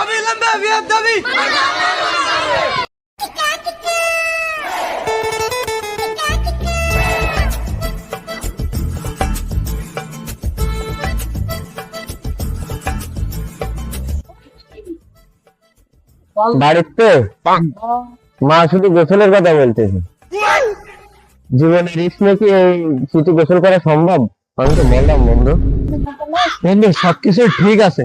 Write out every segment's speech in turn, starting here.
অবিলম্বে বিয়ের দাবি। বাড়িতে? মা শুধু গোসলের কথা বলতেছে। জীবনে রিস্ক নাকি এই শুধু গোসল করা সম্ভব? আমি তো বললাম বন্ধু। বন্ধু সবকিছু ঠিক আছে।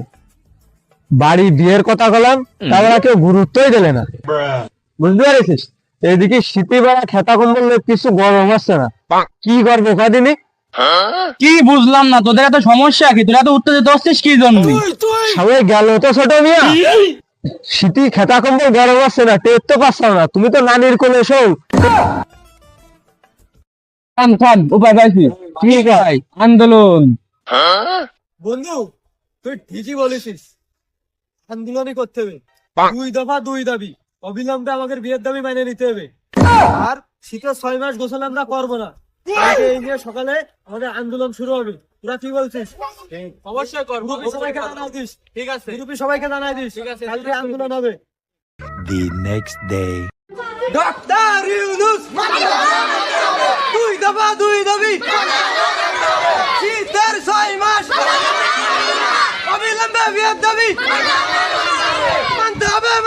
বাড়ি বিয়ের কথা বললাম তারা কেউ গুরুত্বই দিলে না। বুঝতে পারছিস? এদিকে শীতে বেড়া খেতা কম্বল কিছু গরম হচ্ছে না। কি করব কদিনই কি বুঝলাম না তোদের এত সমস্যা কি? তোরা এত উত্তেজিত হচ্ছিস কি জন্য? সবাই গেল তো ছোট মিয়া। শীতি খেতা কম্বল গরম হচ্ছে না টের তো পাচ্ছ না। তুমি তো নানির কোলে শোন থাম থাম উপায় পাইছি। ঠিক আছে আন্দোলন। বন্ধু তুই ঠিকই বলেছিস। আন্দোলনই করতে হবে। দুই দফা দুই দাবি। অবিলম্বে আমাদের বিয়ের দাবি মেনে নিতে হবে। আর শীতের ছয় মাস গোসল আমরা করব না। এই নিয়ে সকালে আমাদের আন্দোলন শুরু হবে। তোরা কি বলছিস? অবশ্যই করব সবাইকে জানাই দিস ঠিক আছে। গ্রুপে সবাইকে জানাই দিস। ঠিক আছে কালকে আন্দোলন হবে। The next day. Doctor Yunus দুই দফা দুই দাবি শীতের ছয় মাস অবিলম্বে বিয়ের দাবি মানতে হবে।